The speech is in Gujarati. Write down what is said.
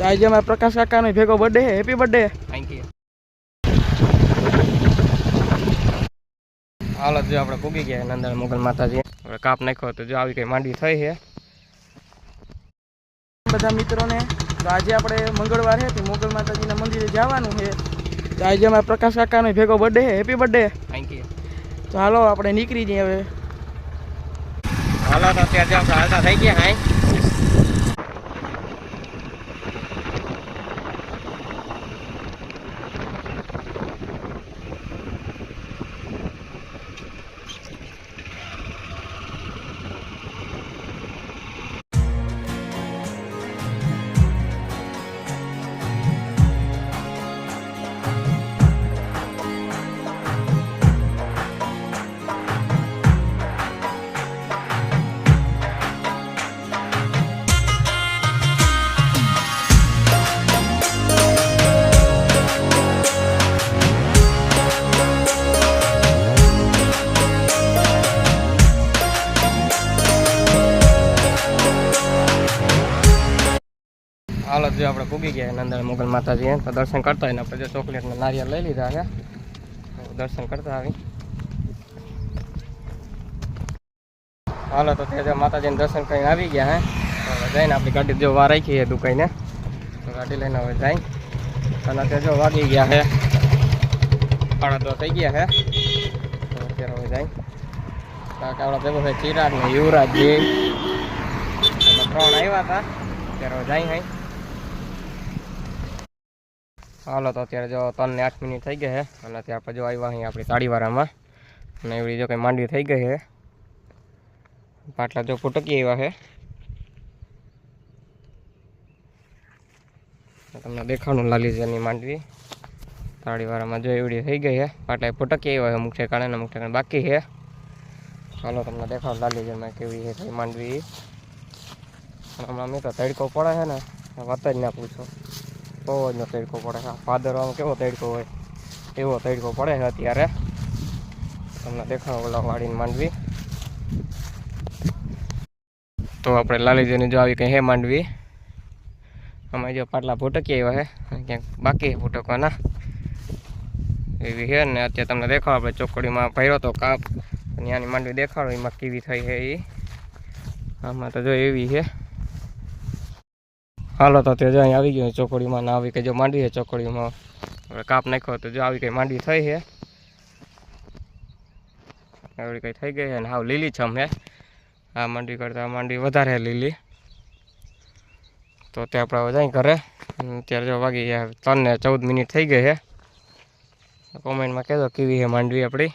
તો આજે અમારા પ્રકાશ કાકાનો ભેગો બર્થડે છે. હેપી બર્થડે થેન્ક યુ હાલો જો આપણે પૂગી ગયા નંદન મોગલ માતાજી. આપણે કાપ નાખ્યો તો જો આવી કઈ માંડવી થઈ છે. બધા મિત્રોને તો આજે આપણે મંગળવાર છે તો મોગલ માતાજીના મંદિરે જવાનું છે. તો આજે અમારા પ્રકાશ કાકાનો ભેગો બર્થડે છે. હેપી બર્થડે થેન્ક યુ તો હાલો આપણે નીકળી જઈએ હવે. હાલો તો અત્યારે હાલતા થઈ ગયા હાઈ હાલો જો આપણે પૂગી ગયા નંદર મોગલ માતાજી તો દર્શન કરતા હોય ને આપણે જો ચોકલેટના નારિયેળ લઈ લીધા છે. દર્શન કરતા આવી. હાલો, તો ત્યાં માતાજીને દર્શન કરીને આવી ગયા હે. તો જઈને આપણી ગાડી જો વાર રાખી છે દુકાઈને. તો ગાડી લઈને હવે જાય અને ત્યાં જો વાગી ગયા હે. સાડા તો થઈ ગયા હે. તો અત્યારે હવે જાય કારણ કે આપણા ભેગો છે ચિરાગ ને યુવરાજ ત્રણ આવ્યા હતા. ત્યારે જાય હાઈ હાલો, તો અત્યારે જો ત્રણ ને આઠ મિનિટ થઈ ગઈ છે, અને ત્યાં આપણે જો આવ્યા અહીં આપણી તાળીવાળામાં અને એવડી જો કંઈ માંડવી થઈ ગઈ છે. પાટલા જો ફૂટકી આવ્યા છે. તો તમને દેખાડું લાલી છે એની માંડવી. તાળીવાળામાં જો એવડી થઈ ગઈ છે. પાટલા ફૂટકી આવ્યા છે અમુક ઠેકાણે ને અમુક ઠેકાણે બાકી છે. હાલો, તમને દેખાડું લાલી છે કેવી છે કઈ માંડવી. અને હમણાં મેં તો તડકો પડે છે ને વાત જ ના પૂછો. બહુ જ નો તડકો પડે. છે ભાદરવામાં કેવો તડકો હોય? એવો તડકો પડે છે અત્યારે. તમને દેખાડો ઓલા વાડીને માંડવી. તો આપણે લાલીજીની જો આવી કંઈ હે માંડવી. અમે જો પાટલા ભૂટકી આવ્યા છે. ક્યાંક બાકી ભૂટકવાના એવી છે ને અત્યારે તમને દેખાડો આપણે ચોકડીમાં ભર્યો હતો કાપ. અને આની માંડવી દેખાડો, એમાં કેવી થઈ છે એ આમાં તો જો એવી છે. હાલો તો તે જો અહીં આવી ગયો ચોકડીમાં ના આવી કે જો માંડવી છે ચોકડીમાં. હવે કાપ નાખ્યો તો જો આવી કઈ માંડવી થઈ છે. એવડી કઈ થઈ ગઈ છે ને હાવ લીલી છમ હે. આ માંડવી કરતાં આ માંડવી વધારે લીલી. તો તે આપણે હવે જાય ઘરે. અને અત્યારે જો વાગી ગયા ત્રણ ને ચૌદ મિનિટ થઈ ગઈ છે. કોમેન્ટમાં કહેજો કેવી છે માંડવી આપણી.